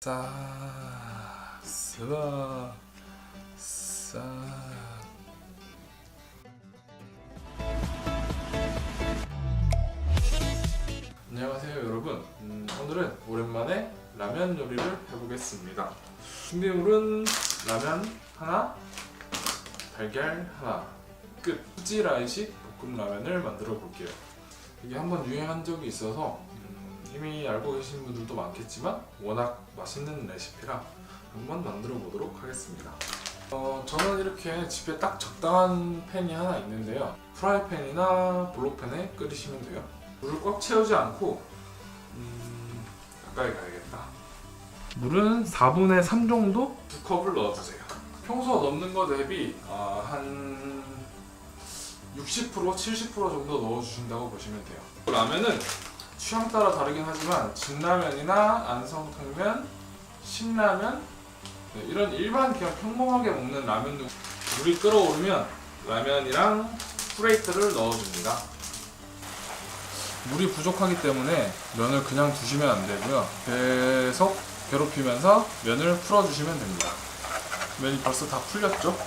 싸, 스와, 싸. 안녕하세요 여러분. 음, 오늘은 오랜만에 라면 요리를 해보겠습니다. 준비물은 라면 하나 달걀 하나 끝. 후지라이식 볶음 라면을 만들어 볼게요. 이게 한번 유행한 적이 있어서 음, 이미 알고 계신 분들도 많겠지만 워낙 맛있는 레시피라 한번 만들어 보도록 하겠습니다 어, 저는 이렇게 집에 딱 적당한 팬이 하나 있는데요 프라이팬이나 블록팬에 끓이시면 돼요 물을 꽉 채우지 않고 음, 가까이 가야겠다. 물은 4분의 3 정도 두 컵을 넣어주세요. 평소 넣는 거 대비 아, 한60% 70% 정도 넣어주신다고 보시면 돼요. 라면은 취향 따라 다르긴 하지만 진라면이나 안성탕면, 신라면 네, 이런 일반 그냥 평범하게 먹는 라면도 물이 끓어오르면 라면이랑 프레이트를 넣어줍니다. 물이 부족하기 때문에 면을 그냥 두시면 안 되고요. 계속 괴롭히면서 면을 풀어주시면 됩니다. 면이 벌써 다 풀렸죠?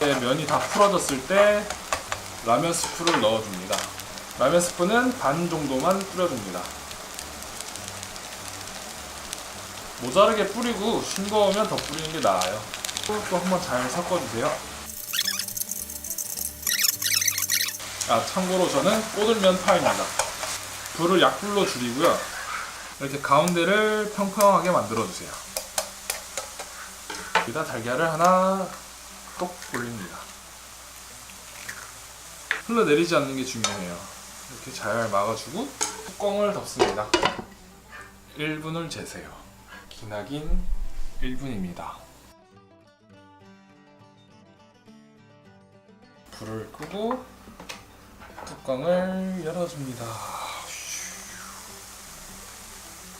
네, 면이 다 풀어졌을 때 라면 스프를 넣어줍니다. 라면 스프는 반 정도만 뿌려줍니다. 모자르게 뿌리고 싱거우면 더 뿌리는 게 나아요. 또 한번 잘 섞어주세요. 아 참고로 저는 꼬들면 파입니다. 불을 약불로 줄이고요. 이렇게 가운데를 평평하게 만들어 주세요. 여기다 달걀을 하나 똑 올립니다. 흘러내리지 않는 게 중요해요. 이렇게 잘 막아주고 뚜껑을 덮습니다. 1분을 재세요. 기나긴 1분입니다. 불을 끄고 뚜껑을 열어줍니다.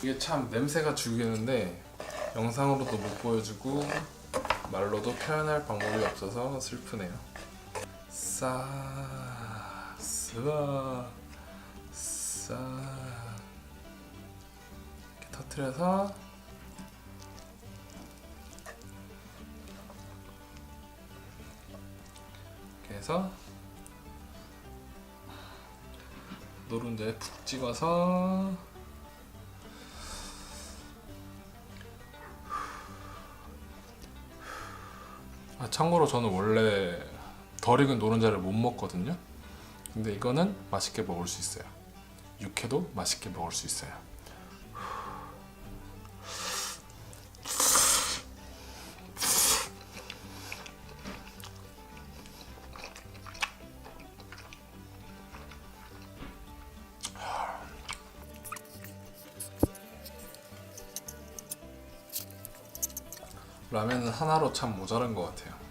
이게 참 냄새가 죽이는데 영상으로도 못 보여주고 말로도 표현할 방법이 없어서 슬프네요. 싸, 스와, 싸. 이렇게 터트려서 이렇게 해서 노른자에 푹 찍어서 아, 참고로 저는 원래 덜 익은 노른자를 못 먹거든요. 근데 이거는 맛있게 먹을 수 있어요. 육회도 맛있게 먹을 수 있어요. 라면은 하나로 참 모자란 것 같아요.